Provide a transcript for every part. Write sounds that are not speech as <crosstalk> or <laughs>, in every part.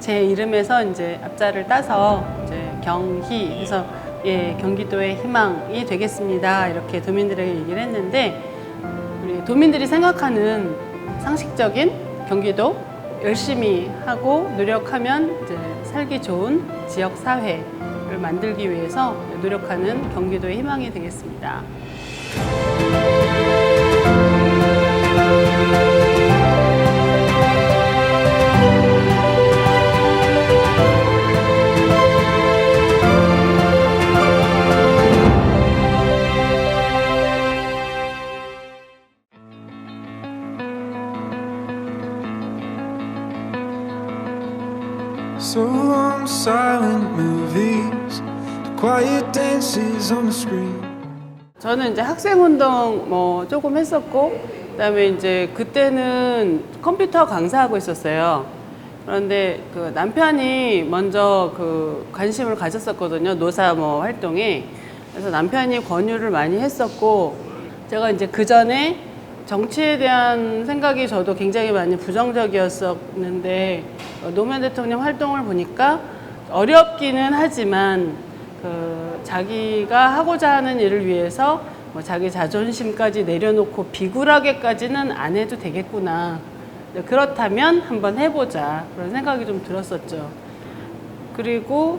제 이름에서 이제 앞자를 따서 이제 경희 해서 예 경기도의 희망이 되겠습니다 이렇게 도민들에게 얘기를 했는데 우리 도민들이 생각하는 상식적인 경기도 열심히 하고 노력하면 이제 살기 좋은 지역 사회를 만들기 위해서 노력하는 경기도의 희망이 되겠습니다. 저는 이제 학생 운동 뭐 조금 했었고 그다음에 이제 그때는 컴퓨터 강사하고 있었어요. 그런데 그 남편이 먼저 그 관심을 가졌었거든요. 노사 뭐 활동에. 그래서 남편이 권유를 많이 했었고 제가 이제 그 전에 정치에 대한 생각이 저도 굉장히 많이 부정적이었었는데 어, 노무현 대통령 활동을 보니까 어렵기는 하지만 그 자기가 하고자 하는 일을 위해서 뭐 자기 자존심까지 내려놓고 비굴하게까지는 안 해도 되겠구나. 그렇다면 한번 해보자. 그런 생각이 좀 들었었죠. 그리고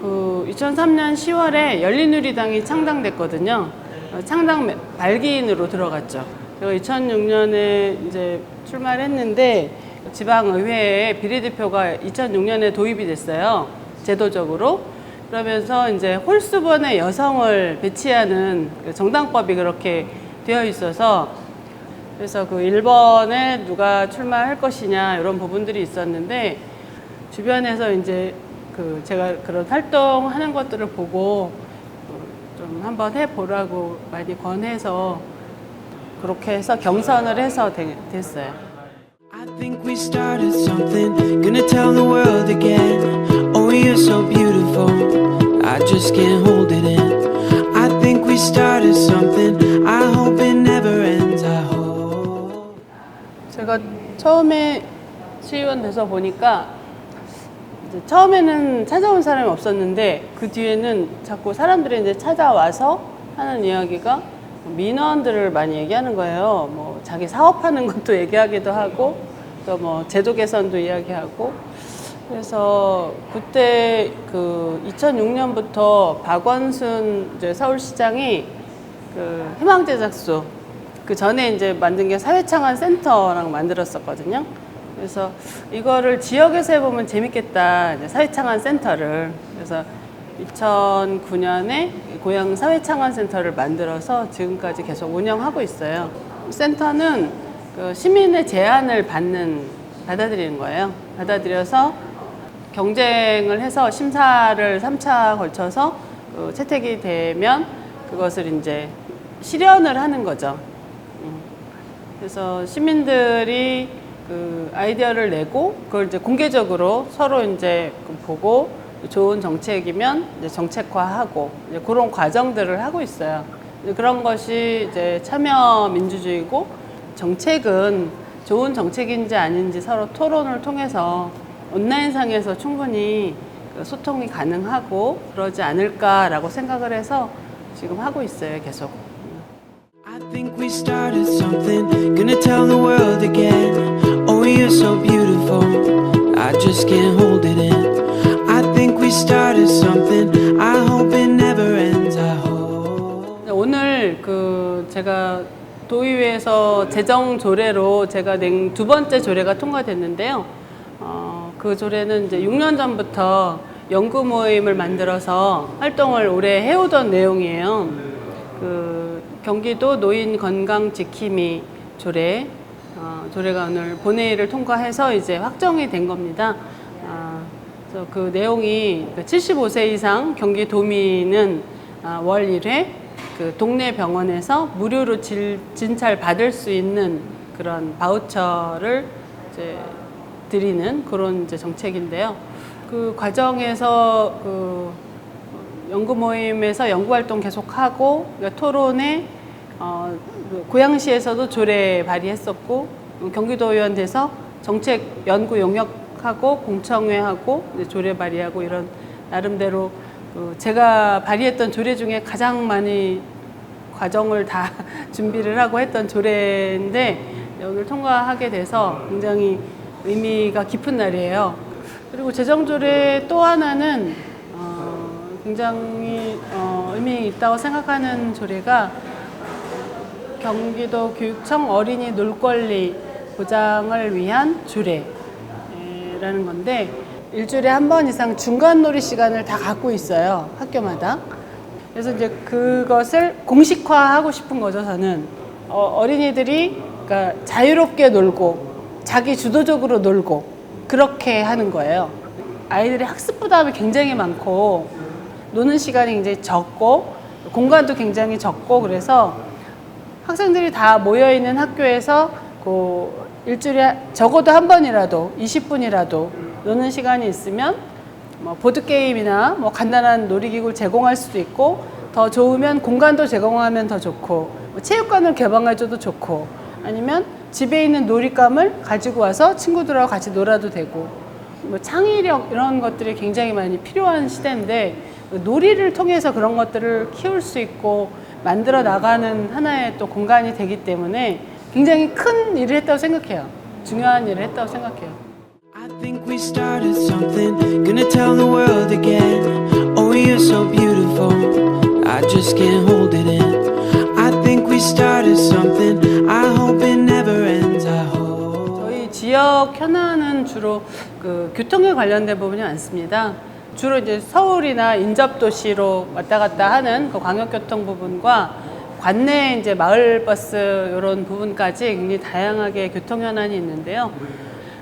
그 2003년 10월에 열린우리당이 창당됐거든요. 어, 창당 매- 발기인으로 들어갔죠. 제가 2006년에 이제 출마를 했는데 지방의회에 비례대표가 2006년에 도입이 됐어요. 제도적으로. 그러면서 이제 홀수번의 여성을 배치하는 그 정당법이 그렇게 되어 있어서 그래서 그 1번에 누가 출마할 것이냐 이런 부분들이 있었는데 주변에서 이제 그 제가 그런 활동하는 것들을 보고 어, 좀 한번 해보라고 많이 권해서 그렇게 해서 경선을 해서 되- 됐어요. I think we started something, gonna tell the world again. Oh, you're so beautiful, I just can't hold it in. I think we started something, I hope it never ends. I hope. 제가 처음에 시의원 돼서 보니까 이제 처음에는 찾아온 사람이 없었는데 그 뒤에는 자꾸 사람들이 이제 찾아와서 하는 이야기가 민원들을 많이 얘기하는 거예요. 뭐 자기 사업하는 것도 <laughs> 얘기하기도 하고 또 뭐 제도 개선도 이야기하고 그래서 그때 그 2006년부터 박원순 이제 서울시장이 그 희망제작소 그 전에 이제 만든 게 사회창안 센터랑 만들었었거든요. 그래서 이거를 지역에서 해보면 재밌겠다. 이제 사회창안 센터를. 그래서 2009년에 고향 사회창안 센터를 만들어서 지금까지 계속 운영하고 있어요. 센터는 그 시민의 제안을 받는, 받아들이는 거예요. 받아들여서 경쟁을 해서 심사를 3차 걸쳐서 그 채택이 되면 그것을 이제 실현을 하는 거죠. 음. 그래서 시민들이 그 아이디어를 내고 그걸 이제 공개적으로 서로 이제 그 보고 좋은 정책이면 이제 정책화하고 이제 그런 과정들을 하고 있어요. 그런 것이 이제 참여 민주주의고 정책은 좋은 정책인지 아닌지 서로 토론을 통해서 온라인상에서 충분히 그 소통이 가능하고 그러지 않을까라고 생각을 해서 지금 하고 있어요, 계속. Think we started something, gonna tell the world again. Oh, you're so beautiful, I just can't hold it in. I think we started something, I hope it never ends. I hope. 네, 오늘 그 제가 도의회에서 재정 조례로 제가 낸 두 번째 조례가 통과됐는데요. 어, 그 조례는 이제 6년 전부터 연구 모임을 만들어서 활동을 오래 해오던 내용이에요. 그 경기도 노인 건강 지킴이 조례 어, 조례가 오늘 본회의를 통과해서 이제 확정이 된 겁니다. 아, 그래서 그 내용이 75세 이상 경기 도민은 아, 월 1회 그 동네 병원에서 무료로 질, 진찰 받을 수 있는 그런 바우처를 이제 드리는 그런 이제 정책인데요. 그 과정에서 그 연구 모임에서 연구 활동 계속하고 그러니까 토론에 어, 그 고양시에서도 조례 발의했었고 경기도 의원 돼서 정책 연구 용역 하고 공청회하고 조례 발의하고 이런 나름대로 그 제가 발의했던 조례 중에 가장 많이 과정을 다 <laughs> 준비를 하고 했던 조례인데 오늘 통과하게 돼서 굉장히 의미가 깊은 날이에요. 그리고 재정조례 또 하나는 어, 굉장히 어, 의미 있다고 생각하는 조례가 경기도 교육청 어린이 놀권리 보장을 위한 조례라는 건데 일주일에 한 번 이상 중간 놀이 시간을 다 갖고 있어요 학교마다. 그래서 이제 그것을 공식화하고 싶은 거죠 저는 어, 어린이들이 그러니까 자유롭게 놀고 자기 주도적으로 놀고 그렇게 하는 거예요. 아이들이 학습 부담이 굉장히 많고 노는 시간이 굉장히 적고 공간도 굉장히 적고 그래서 학생들이 다 모여 있는 학교에서 그 일주일에 적어도 한 번이라도 20분이라도 노는 시간이 있으면 뭐 보드 게임이나 뭐 간단한 놀이기구를 제공할 수도 있고 더 좋으면 공간도 제공하면 더 좋고 뭐 체육관을 개방해줘도 좋고 아니면 집에 있는 놀잇감을 가지고 와서 친구들하고 같이 놀아도 되고 뭐 창의력 이런 것들이 굉장히 많이 필요한 시대인데 그 놀이를 통해서 그런 것들을 키울 수 있고 만들어 나가는 하나의 또 공간이 되기 때문에 굉장히 큰 일을 했다고 생각해요. 중요한 일을 했다고 생각해요. 그 교통에 관련된 부분이 많습니다. 주로 이제 서울이나 인접 도시로 왔다 갔다 하는 그 광역교통 부분과 관내 이제 마을 버스 이런 부분까지 굉장히 다양하게 교통 현안이 있는데요.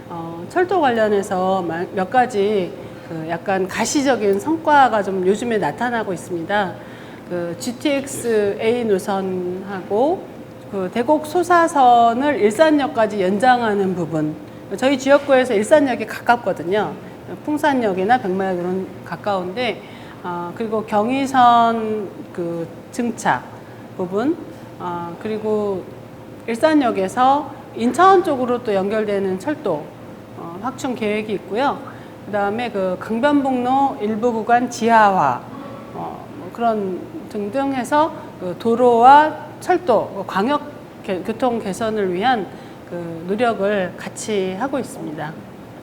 어, 철도 관련해서 마- 몇 가지 그 약간 가시적인 성과가 좀 요즘에 나타나고 있습니다. 그 GTX A 노선하고 그 대곡 소사선을 일산역까지 연장하는 부분. 저희 지역구에서 일산역이 가깝거든요. 풍산역이나 백마역 이런 가까운데, 아, 그리고 경의선 그 증차 부분, 아, 그리고 일산역에서 인천 쪽으로 또 연결되는 철도 어, 확충 계획이 있고요. 그 다음에 그 강변북로 일부 구간 지하화 어, 뭐 그런 등등 해서 그 도로와 철도, 그 광역 개- 교통 개선을 위한 그 노력을 같이 하고 있습니다.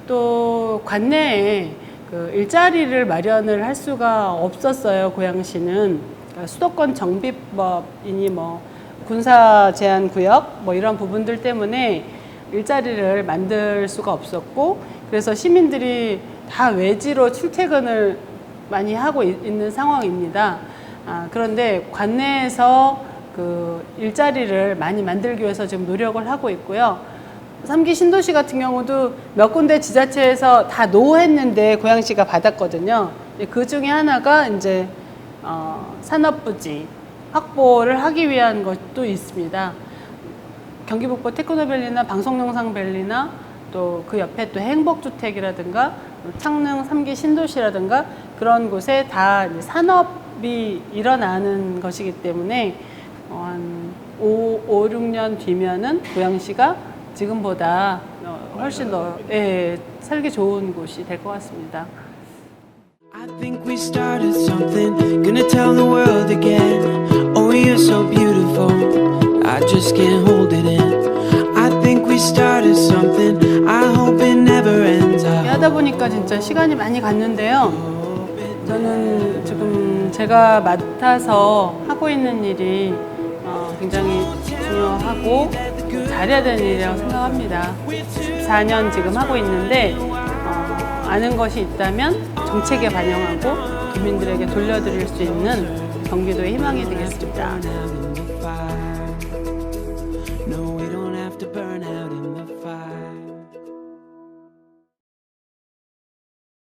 또 관내에 그 일자리를 마련을 할 수가 없었어요. 고양시는 그러니까 수도권 정비법이니 뭐 군사 제한 구역 뭐 이런 부분들 때문에 일자리를 만들 수가 없었고 그래서 시민들이 다 외지로 출퇴근을 많이 하고 있- 있는 상황입니다. 아, 그런데 관내에서 그 일자리를 많이 만들기 위해서 지금 노력을 하고 있고요. 삼기 신도시 같은 경우도 몇 군데 지자체에서 다 노했는데 고양시가 받았거든요. 그 중에 하나가 이제 어, 산업부지 확보를 하기 위한 것도 있습니다. 경기북부 테크노밸리나 방송영상밸리나 또 그 옆에 또 행복주택이라든가 창릉 삼기 신도시라든가 그런 곳에 다 산업이 일어나는 것이기 때문에 어, 한 5, 5, 6년 뒤면은 고양시가 지금보다 어, 훨씬 더 예, 살기 좋은 곳이 될 것 같습니다. I think we started something, gonna tell the world again. Oh, you're so beautiful, I just can't hold it in. I think we started something, I hope it never ends. 하다 보니까 진짜 시간이 많이 갔는데요. 저는 지금 제가 맡아서 하고 있는 일이 어, 굉장히 중요하고 잘해야 되는 일이라고 생각합니다. 14년 지금 하고 있는데 어, 아는 것이 있다면 정책에 반영하고 국민들에게 돌려드릴 수 있는 경기도의 희망이 되겠습니다.